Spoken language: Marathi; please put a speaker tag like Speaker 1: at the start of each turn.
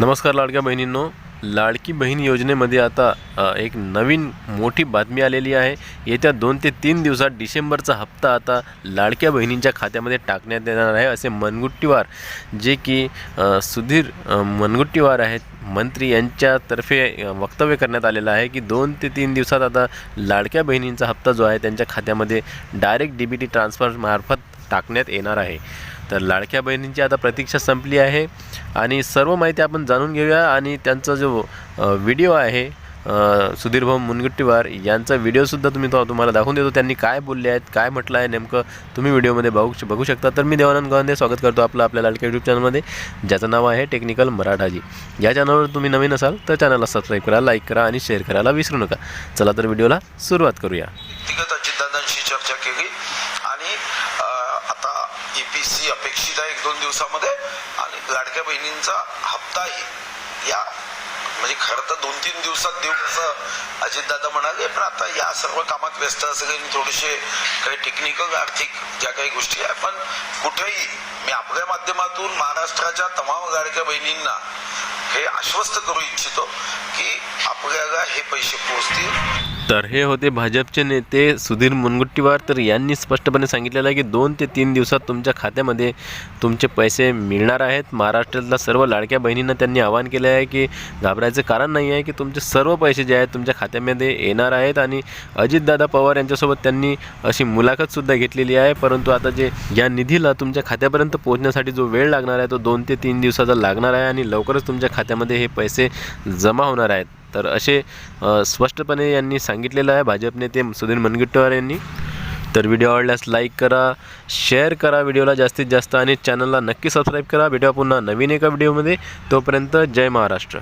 Speaker 1: नमस्कार लाडक्या बहिणींनो. लाडकी बहीण योजनेमध्ये आता एक नवीन मोठी बातमी आलेली आहे. येत्या दोन ते तीन दिवसात डिसेंबरचा हप्ता आता लाडक्या बहिणींच्या खात्यामध्ये टाकण्यात येणार आहे असे मनगुट्टीवार जे की सुधीर मनगुट्टीवार आहेत मंत्री यांच्यातर्फे वक्तव्य करण्यात आलेलं आहे की दोन ते तीन दिवसात आता लाडक्या बहिणींचा हप्ता जो आहे त्यांच्या खात्यामध्ये डायरेक्ट डी बी टी ट्रान्सफरमार्फत टाकण्यात येणार आहे. तर लाडक्या बहिणींची आता प्रतीक्षा संपली आहे आणि सर्व माहिती आपण जाणून घेऊया आणि त्यांचा जो व्हिडिओ आहे सुधीरभाऊ मुनगट्टीवार यांचा व्हिडिओसुद्धा तुम्ही तो तुम्हाला दाखवून देतो. त्यांनी काय बोलले आहेत काय म्हटलं आहे नेमकं तुम्ही व्हिडिओमध्ये बघू बघू शकता. तर मी देवानंद गावंदे स्वागत करतो आपलं आपल्या लाडक्या यूट्यूब चॅनलमध्ये ज्याचं नाव आहे टेक्निकल मराठाजी. या चॅनलवर तुम्ही नवीन असाल तर चॅनलला सबस्क्राईब करा लाईक करा आणि शेअर करायला विसरू नका. चला तर व्हिडिओला सुरुवात करूया.
Speaker 2: चर्चा केली आणि आता ईपीसी पी सी अपेक्षित आहे एक दोन दिवसामध्ये. आणि लाडक्या बहिणींचा हप्ताही या म्हणजे खरं तर दोन तीन दिवसात देऊ असं अजितदादा म्हणाले पण आता या सर्व कामात व्यस्त असेल थोडेसे काही टेक्निकल आर्थिक ज्या काही गोष्टी आहे पण कुठेही मी आपल्या माध्यमातून महाराष्ट्राच्या तमाम लाडक्या बहिणींना हे आश्वस्त करू इच्छितो की आपल्याला हे पैसे पोहोचतील.
Speaker 1: तर हे होते भाजपचे नेते सुधीर मुनगुट्टीवार. तर यांनी स्पष्टपणे सांगितलेलं आहे की दोन ते तीन दिवसात तुमच्या खात्यामध्ये तुमचे पैसे मिळणार आहेत. महाराष्ट्रातल्या सर्व लाडक्या बहिणींना त्यांनी आवाहन केलं आहे की घाबरायचं कारण नाही आहे की तुमचे सर्व पैसे जे आहेत तुमच्या खात्यामध्ये येणार आहेत आणि अजितदादा पवार यांच्यासोबत त्यांनी अशी मुलाखतसुद्धा घेतलेली आहे. परंतु आता जे या निधीला तुमच्या खात्यापर्यंत पोहोचण्यासाठी जो वेळ लागणार आहे तो दोन ते तीन दिवसाचा लागणार आहे आणि लवकरच तुमच्या खात्यामध्ये हे पैसे जमा होणार आहेत. तर असे स्पष्टपणे यांनी सांगितलेलं आहे. भाजप नेते सुधीर मुनगंटीवार यांनी. तर व्हिडिओ आवडल्यास लाईक करा शेअर करा व्हिडिओला जास्तीत जास्त आणि चॅनलला नक्की सबस्क्राईब करा. भेटूया पुन्हा नवीन एका व्हिडिओमध्ये. तोपर्यंत जय महाराष्ट्र.